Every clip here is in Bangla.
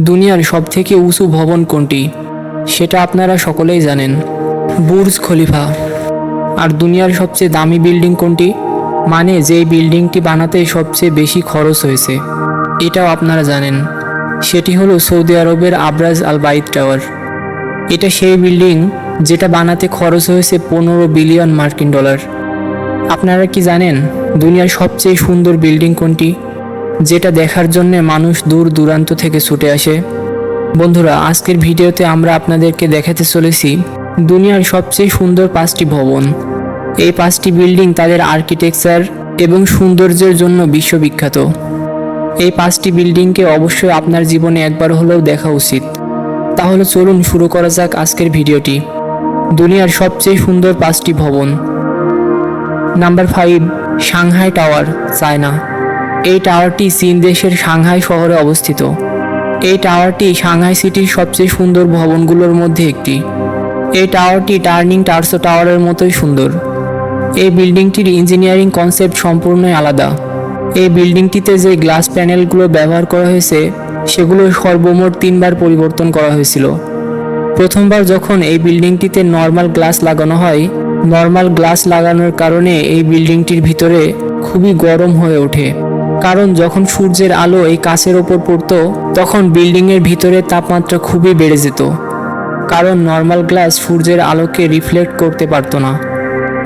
দুনিয়ার সবথেকে উঁচু ভবন কোনটি? সেটা আপনারা সকলেই জানেন। Burj Khalifa. আর দুনিয়ার সবচেয়ে দামি বিল্ডিং কোনটি? মানে যেই বিল্ডিংটি বানাতে সবচেয়ে বেশি খরচ হয়েছে। এটাও আপনারা জানেন। সেটি হলো সৌদি আরবের আবরাজ আল বাইত টাওয়ার। এটা সেই বিল্ডিং যেটা বানাতে খরচ হয়েছে পনেরো বিলিয়ন মার্কিন ডলার। আপনারা কি জানেন দুনিয়ার সবচেয়ে সুন্দর বিল্ডিং কোনটি? যেটা দেখার জন্য মানুষ দূর দূরান্ত থেকে ছুটে আসে। বন্ধুরা, আজকের ভিডিওতে আমরা আপনাদেরকে দেখাতে চলেছি দুনিয়ার সবচেয়ে সুন্দর পাঁচটি ভবন। এই পাঁচটি বিল্ডিং তাদের আর্কিটেকচার এবং সৌন্দর্যের জন্য বিশ্ববিখ্যাত। এই পাঁচটি বিল্ডিংকে অবশ্যই আপনার জীবনে একবার হলেও দেখা উচিত। তাহলে চলুন শুরু করা যাক আজকের ভিডিওটি। দুনিয়ার সবচেয়ে সুন্দর পাঁচটি ভবন। Number five, Shanghai tower, China. এই টাওয়ারটি চীন দেশের সাংহাই শহরে অবস্থিত। এই টাওয়ারটি সাংহাই সিটির সবচেয়ে সুন্দর ভবনগুলোর মধ্যে একটি। এই টাওয়ারটি টার্নিং টার্সো টাওয়ারের মতোই সুন্দর। এই বিল্ডিংটির ইঞ্জিনিয়ারিং কনসেপ্ট সম্পূর্ণই আলাদা। এই বিল্ডিংটিতে যে গ্লাস প্যানেলগুলো ব্যবহার করা হয়েছে, সেগুলো সর্বমোট তিনবার পরিবর্তন করা হয়েছিল। প্রথমবার যখন এই বিল্ডিংটিতে নর্মাল গ্লাস লাগানো হয়, নর্মাল গ্লাস লাগানোর কারণে এই বিল্ডিংটির ভিতরে খুবই গরম হয়ে ওঠে। কারণ যখন সূর্যের আলো এই কাঁচের ওপর পড়তো, তখন বিল্ডিংয়ের ভিতরে তাপমাত্রা খুবই বেড়ে যেত। কারণ নর্মাল গ্লাস সূর্যের আলোকে রিফ্লেক্ট করতে পারতো না।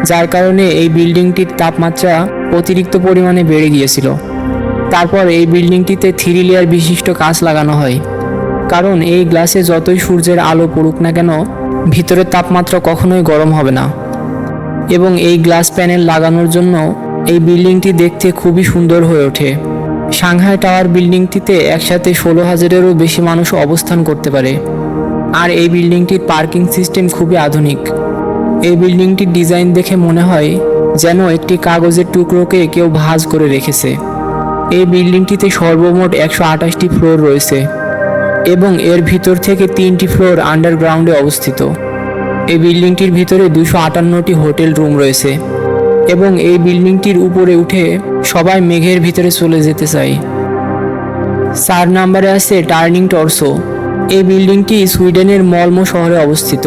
যার কারণে এই বিল্ডিংটির তাপমাত্রা অতিরিক্ত পরিমাণে বেড়ে গিয়েছিল। তারপর এই বিল্ডিংটিতে থ্রি লেয়ার বিশিষ্ট কাঁচ লাগানো হয়। কারণ এই গ্লাসে যতই সূর্যের আলো পড়ুক না কেন, ভিতরের তাপমাত্রা কখনোই গরম হবে না। এবং এই গ্লাস প্যানেল লাগানোর জন্য এই বিল্ডিংটি দেখতে খুবই সুন্দর হয়ে ওঠে। সাংহাই টাওয়ার বিল্ডিংটিতে একসাথে ষোলো হাজারেরও বেশি মানুষ অবস্থান করতে পারে। আর এই বিল্ডিংটির পার্কিং সিস্টেম খুবই আধুনিক। এই বিল্ডিংটির ডিজাইন দেখে মনে হয় যেন একটি কাগজের টুকরোকে কেউ ভাঁজ করে রেখেছে। এই বিল্ডিংটিতে সর্বমোট একশো আঠাশটি ফ্লোর রয়েছে এবং এর ভিতর থেকে তিনটি ফ্লোর আন্ডারগ্রাউন্ডে অবস্থিত। এই বিল্ডিংটির ভিতরে দুশো আটান্নটি হোটেল রুম রয়েছে। এবং এই বিল্ডিংটির উপরে উঠে সবাই মেঘের ভিতরে চলে যেতে চায়। চার নাম্বারে আছে টার্নিং টর্সো। এই বিল্ডিংটি সুইডেনের মলমো শহরে অবস্থিত।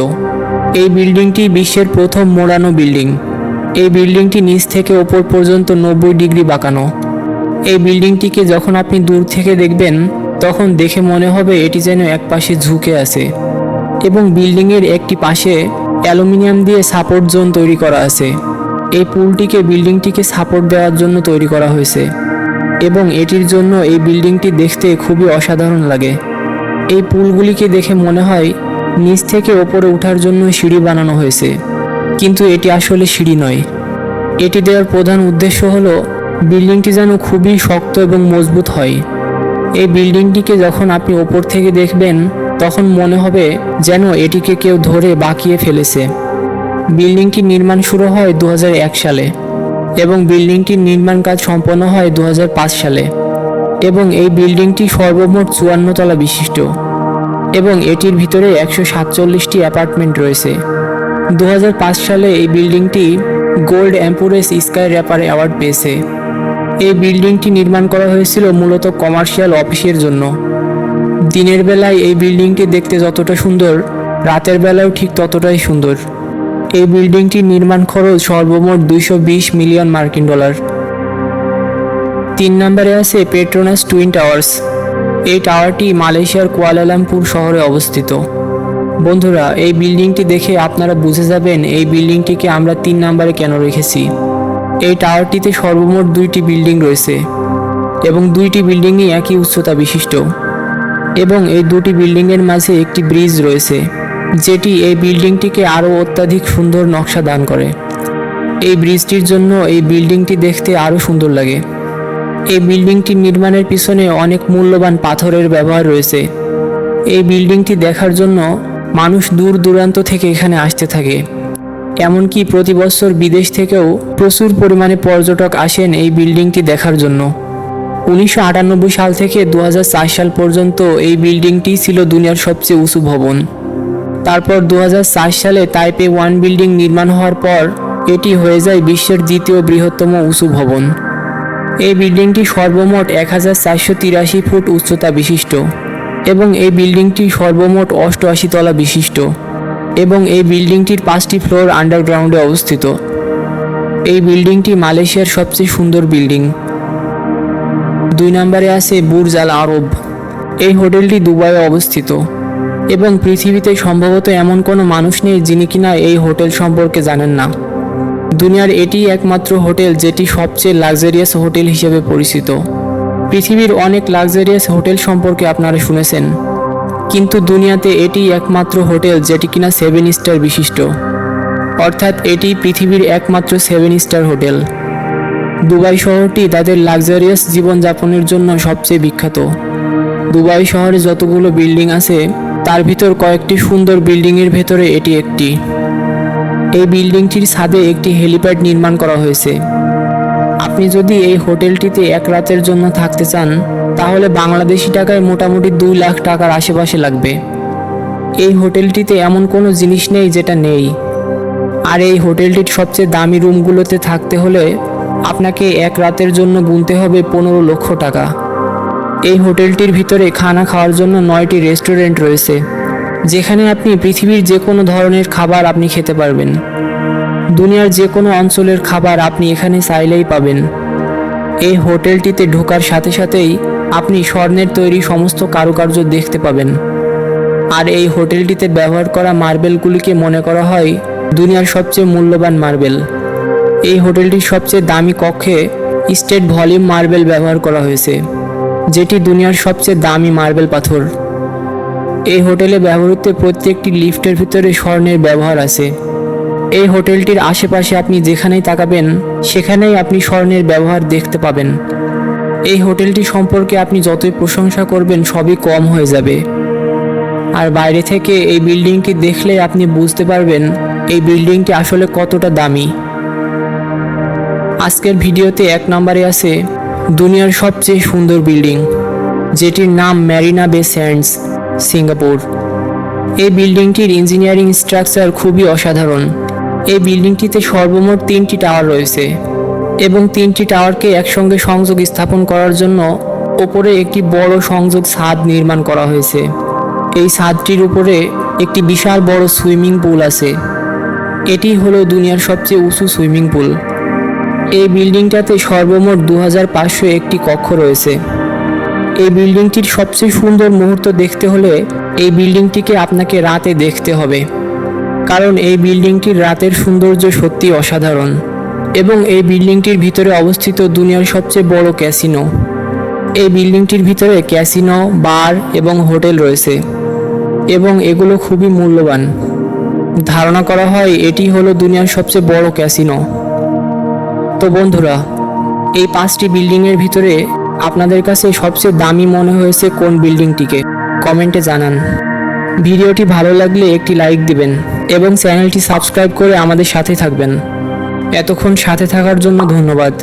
এই বিল্ডিংটি বিশ্বের প্রথম মোড়ানো বিল্ডিং। এই বিল্ডিংটি নিচ থেকে ওপর পর্যন্ত নব্বই ডিগ্রি বাঁকানো। এই বিল্ডিংটিকে যখন আপনি দূর থেকে দেখবেন, তখন দেখে মনে হবে এটি যেন এক পাশে ঝুঁকে আছে এবং বিল্ডিংয়ের একটি পাশে অ্যালুমিনিয়াম দিয়ে সাপোর্ট জোন তৈরি করা আছে। এই পুলটিকে বিল্ডিংটিকে সাপোর্ট দেওয়ার জন্য তৈরি করা হয়েছে এবং এটির জন্য এই বিল্ডিংটি দেখতে খুবই অসাধারণ লাগে। এই পুলগুলিকে দেখে মনে হয় নিচ থেকে ওপরে ওঠার জন্য সিঁড়ি বানানো হয়েছে, কিন্তু এটি আসলে সিঁড়ি নয়। এটি দেওয়ার প্রধান উদ্দেশ্য হলো বিল্ডিংটি যেন খুবই শক্ত এবং মজবুত হয়। এই বিল্ডিংটিকে যখন আপনি ওপর থেকে দেখবেন, তখন মনে হবে যেন এটিকে কেউ ধরে বাঁকিয়ে ফেলেছে। বিল্ডিংটির নির্মাণ শুরু হয় দু হাজার এক সালে এবং বিল্ডিংটির নির্মাণ কাজ সম্পন্ন হয় দু হাজার পাঁচ সালে এবং এই বিল্ডিংটি সর্বমোট চুয়ান্ন তলা বিশিষ্ট এবং এটির ভিতরে একশো সাতচল্লিশটি অ্যাপার্টমেন্ট রয়েছে। দু হাজার পাঁচ সালে এই বিল্ডিংটি gold Emporis skyscraper award পেয়েছে। এই বিল্ডিংটি নির্মাণ করা হয়েছিল মূলত কমার্শিয়াল অফিসের জন্য। দিনের বেলায় এই বিল্ডিংটি দেখতে যতটা সুন্দর, রাতের বেলায়ও ঠিক ততটাই সুন্দর। এই বিল্ডিংটির নির্মাণ খরচ সর্বমোট দুইশো বিশ মিলিয়ন মার্কিন ডলার। তিন নম্বরে আছে পেট্রোনাস টুইন টাওয়ার্স এই টাওয়ারটি মালয়েশিয়ার কুয়ালালামপুর শহরে অবস্থিত। বন্ধুরা, এই বিল্ডিংটি দেখে আপনারা বুঝে যাবেন এই বিল্ডিংটিকে আমরা তিন নম্বরে কেন রেখেছি। এই টাওয়ারটিতে সর্বমোট দুইটি বিল্ডিং রয়েছে এবং দুইটি বিল্ডিংই একই উচ্চতা বিশিষ্ট। এবং এই দুটি বিল্ডিংয়ের মাঝে একটি ব্রিজ রয়েছে। যেটি এই বিল্ডিংটিকে আরও অত্যাধিক সুন্দর নকশা দান করে। এই ব্রিজটির জন্য এই বিল্ডিংটি দেখতে আরও সুন্দর লাগে। এই বিল্ডিংটি নির্মাণের পিছনে অনেক মূল্যবান পাথরের ব্যবহার রয়েছে। এই বিল্ডিংটি দেখার জন্য মানুষ দূর দূরান্ত থেকে এখানে আসতে থাকে। এমনকি প্রতি বছর বিদেশ থেকেও প্রচুর পরিমাণে পর্যটক আসেন এই বিল্ডিংটি দেখার জন্য। উনিশশো আটানব্বই সাল থেকে দু হাজার চার সাল পর্যন্ত এই বিল্ডিংটি ছিল দুনিয়ার সবচেয়ে উঁচু ভবন। তারপর দু হাজার চার সালে তাইপে ওয়ান বিল্ডিং নির্মাণ হওয়ার পর এটি হয়ে যায় বিশ্বের দ্বিতীয় বৃহত্তম উঁচু ভবন। এই বিল্ডিংটি সর্বমোট এক হাজার চারশো তিরাশি ফুট উচ্চতা বিশিষ্ট এবং এই বিল্ডিংটি সর্বমোট অষ্টআশি তলা বিশিষ্ট এবং এই বিল্ডিংটির পাঁচটি ফ্লোর আন্ডারগ্রাউন্ডে অবস্থিত। এই বিল্ডিংটি মালয়েশিয়ার সবচেয়ে সুন্দর বিল্ডিং। দুই নম্বরে আছে বুর্জ আল আরব। এই হোটেলটি দুবাইয়ে অবস্থিত। এবং পৃথিবীতে সম্ভবত এমন কোনো মানুষ নেই যিনি কিনা এই হোটেল সম্পর্কে জানেন না। দুনিয়ার এটি একমাত্র হোটেল যেটি সবচেয়ে লাক্সারিয়াস হোটেল হিসেবে পরিচিত। পৃথিবীর অনেক লাক্সারিয়াস হোটেল সম্পর্কে আপনারা শুনেছেন। কিন্তু দুনিয়াতে এটি একমাত্র হোটেল যেটি কিনা সেভেন স্টার বিশিষ্ট। অর্থাৎ এটি পৃথিবীর একমাত্র সেভেন স্টার হোটেল। দুবাই শহরটি তাদের লাক্সারিয়াস জীবনযাপনের জন্য সবচেয়ে বিখ্যাত। দুবাই শহরে যতগুলো বিল্ডিং আছে তার ভিতর কয়েকটি সুন্দর বিল্ডিংয়ের ভেতরে এটি একটি। এই বিল্ডিংটির ছাদে একটি হেলিপ্যাড নির্মাণ করা হয়েছে। আপনি যদি এই হোটেলটিতে এক রাতের জন্য থাকতে চান, তাহলে বাংলাদেশি টাকায় মোটামুটি দুই লাখ টাকার আশেপাশে লাগবে। এই হোটেলটিতে এমন কোনো জিনিস নেই যেটা নেই। আর এই হোটেলটির সবচেয়ে দামি রুমগুলোতে থাকতে হলে আপনাকে এক রাতের জন্য গুনতে হবে পনেরো লক্ষ টাকা। এই হোটেলটির ভিতরে খানা খাওয়ার জন্য নয়টি রেস্টুরেন্ট রয়েছে, যেখানে আপনি পৃথিবীর যে কোনো ধরনের খাবার আপনি খেতে পারবেন। দুনিয়ার যে কোনো অঞ্চলের খাবার আপনি এখানে চাইলেই পাবেন। এই হোটেলটিতে ঢোকার সাথে সাথেই আপনি স্বর্ণের তৈরি সমস্ত কারুকার্য দেখতে পাবেন। আর এই হোটেলটিতে ব্যবহার করা মার্বেলগুলিকে মনে করা হয় দুনিয়ার সবচেয়ে মূল্যবান মার্বেল। এই হোটেলটির সবচেয়ে দামি কক্ষে স্টেট ভলিউম মার্বেল ব্যবহার করা হয়েছে। যেটি দুনিয়ার সবচেয়ে দামি মার্বেল পাথর। এই হোটেলে ব্যবহৃত প্রত্যেকটি লিফটের ভিতরে স্বর্ণের ব্যবহার আছে। এই হোটেলটির আশেপাশে আপনি যেখানেই তাকাবেন, সেখানেই আপনি স্বর্ণের ব্যবহার দেখতে পাবেন। এই হোটেলটি সম্পর্কে আপনি যতই প্রশংসা করবেন, সবই কম হয়ে যাবে। আর বাইরে থেকে এই বিল্ডিংটি দেখলে আপনি বুঝতে পারবেন, এই বিল্ডিংটি আসলে কতটা দামি। আজকের ভিডিওতে এক নম্বরে আছে দুনিয়ার সবচেয়ে সুন্দর বিল্ডিং, যেটির নাম ম্যারিনা বে স্যান্ডস, সিঙ্গাপুর। এই বিল্ডিংটির ইঞ্জিনিয়ারিং স্ট্রাকচার খুবই অসাধারণ। এই বিল্ডিংটিতে সর্বমোট তিনটি টাওয়ার রয়েছে এবং তিনটি টাওয়ারকে একসঙ্গে সংযোগ স্থাপন করার জন্য ওপরে একটি বড় সংযোগ ছাদ নির্মাণ করা হয়েছে। এই ছাদটির উপরে একটি বিশাল বড় সুইমিং পুল আছে। এটি হলো দুনিয়ার সবচেয়ে উঁচু সুইমিং পুল। এই বিল্ডিংটাতে সর্বমোট দু হাজার পাঁচশো একটি কক্ষ রয়েছে। এই বিল্ডিংটির সবচেয়ে সুন্দর মুহূর্ত দেখতে হলে এই বিল্ডিংটিকে আপনাকে রাতে দেখতে হবে। কারণ এই বিল্ডিংটির রাতের সৌন্দর্য সত্যি অসাধারণ। এবং এই বিল্ডিংটির ভিতরে অবস্থিত দুনিয়ার সবচেয়ে বড় ক্যাসিনো। এই বিল্ডিংটির ভিতরে ক্যাসিনো, বার এবং হোটেল রয়েছে। এবং এগুলো খুবই মূল্যবান। ধারণা করা হয় এটি হলো দুনিয়ার সবচেয়ে বড় ক্যাসিনো। তো বন্ধুরা, এই পাঁচটি বিল্ডিংয়ের ভিতরে আপনাদের কাছে সবচেয়ে দামি মনে হয়েছে কোন বিল্ডিংটিকে? কমেন্টে জানান। ভিডিওটি ভালো লাগলে একটি লাইক দিবেন এবং চ্যানেলটি সাবস্ক্রাইব করে আমাদের সাথে থাকবেন। এতক্ষণ সাথে থাকার জন্য ধন্যবাদ।